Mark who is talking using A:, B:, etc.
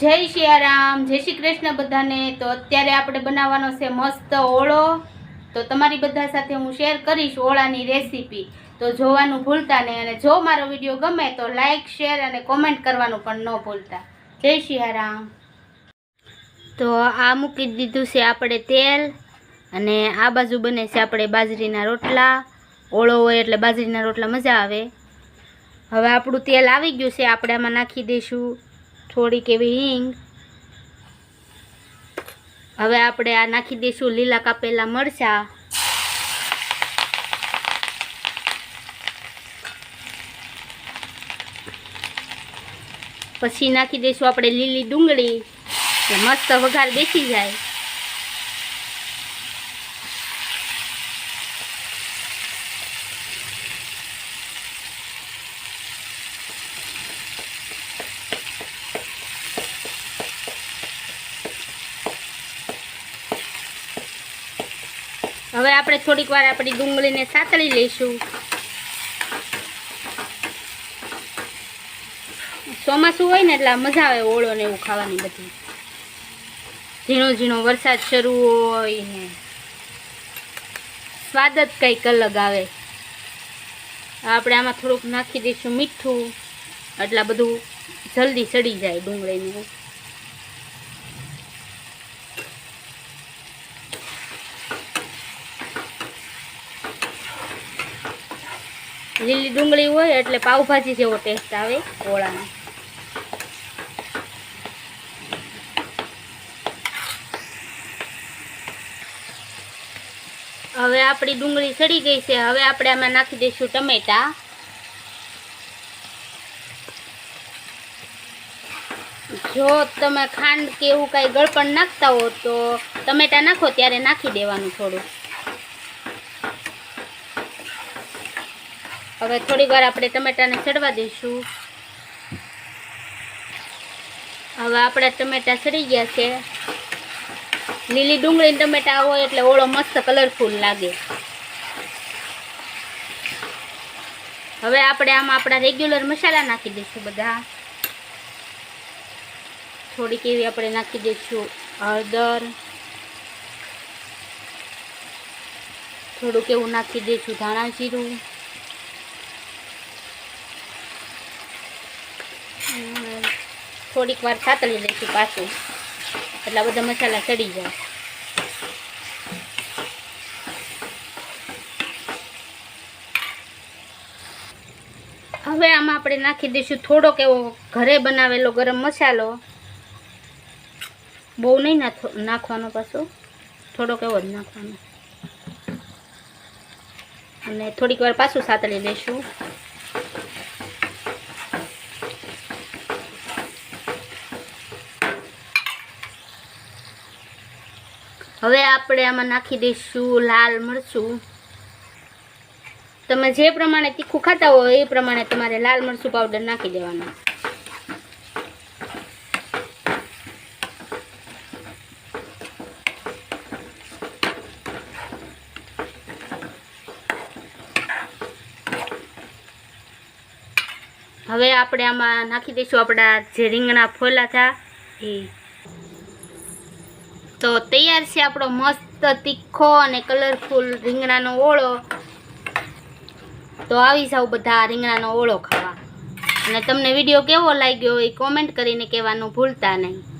A: જય સિયારામ જય શ્રી કૃષ્ણ બધાને. તો અત્યારે આપણે બનાવવાનો છે મસ્ત ઓળો. તો તમારી બધા સાથે હું શેર કરીશ ઓળાની રેસીપી. તો જોવાનું ભૂલતા નહીં અને જો મારો વીડિયો ગમે તો લાઈક, શેર અને કોમેન્ટ કરવાનું પણ ન ભૂલતા. જય સિયારામ તો આ મૂકી દીધું છે આપણે તેલ અને આ બાજુ બને છે આપણે બાજરીના રોટલા. ઓળો હોય એટલે બાજરીના રોટલા મજા આવે. હવે આપણું તેલ આવી ગયું છે, આપણે આમાં નાખી દઈશું. થોડીક એવી હિંગ. હવે આપણે આ નાખી દઈશું લીલા કાપેલા મરચાં. પછી નાખી દઈશું આપણે લીલી ડુંગળી. મસ્ત વઘાર બેસી જાય. હવે આપણે થોડીક વાર આપણી ડુંગળીને સાતળી લઈશું. ચોમાસું હોય ને એટલે મજા આવે ઓળો ને એવું ખાવાની બધી. ઝીણો ઝીણો વરસાદ શરૂ હોય ને. સ્વાદ જ કંઈક અલગ આવે. આપણે આમાં થોડુંક નાખી દઈશું મીઠું. એટલે બધું જલ્દી સડી જાય ડુંગળીને. લીલી ડુંગળી હોય એટલે પાવભાજી જેવો ટેસ્ટ આવે ઓળાનો હવે આપણી ડુંગળી સડી ગઈ છે. હવે આપણે આમાં નાખી દઈશું ટમેટા. જો તમે ખાંડ કે એવું કાંઈ ગળપણ નાખતા હો તો ટમેટા નાખો, ત્યારે નાખી દેવાનું થોડું. હવે થોડી વાર આપણે ટમેટાને ચડવા દઈશું. હવે આપણા ટમેટા સડી ગયા છે. લીલી ડુંગળી ટમેટા હોય એટલે ઓળો મસ્ત કલરફુલ લાગે. હવે આપણે આમાં આપણા રેગ્યુલર મસાલા નાખી દઈશું બધા. થોડીક એવી આપણે નાખી દઈશું હળદર. થોડુંક એવું નાખી દઈશું ધાણા જીરું. થોડીક વાર સાતળી લઈશું પાછું. એટલા બધા મસાલા ચડી જાય. હવે આમાં આપણે નાખી દઈશું થોડોક એવો ઘરે બનાવેલો ગરમ મસાલો. બહુ નહીં નાખો- નાખવાનો પાછો. થોડોક એવો જ નાખવાનો. અને થોડીક વાર પાછું સાતળી લઈશું. હવે આપણે આમાં નાખી દઈશું લાલ મરચું. તમે જે પ્રમાણે તીખું ખાતા હોય એ પ્રમાણે તમારે લાલ મરચું પાવડર નાખી દેવાનું. હવે આપણે આમાં નાખી દઈશું આપણા જે રીંગણા ફોલા હતા એ તો તૈયાર છે આપણો મસ્ત તીખો અને કલરફુલ રીંગણાનો ઓળો. તો આવી જાવ બધા રીંગણાનો ઓળો ખાવા. અને તમને વીડિયો કેવો લાગ્યો એ કોમેન્ટ કરીને કહેવાનું ભૂલતા નહીં.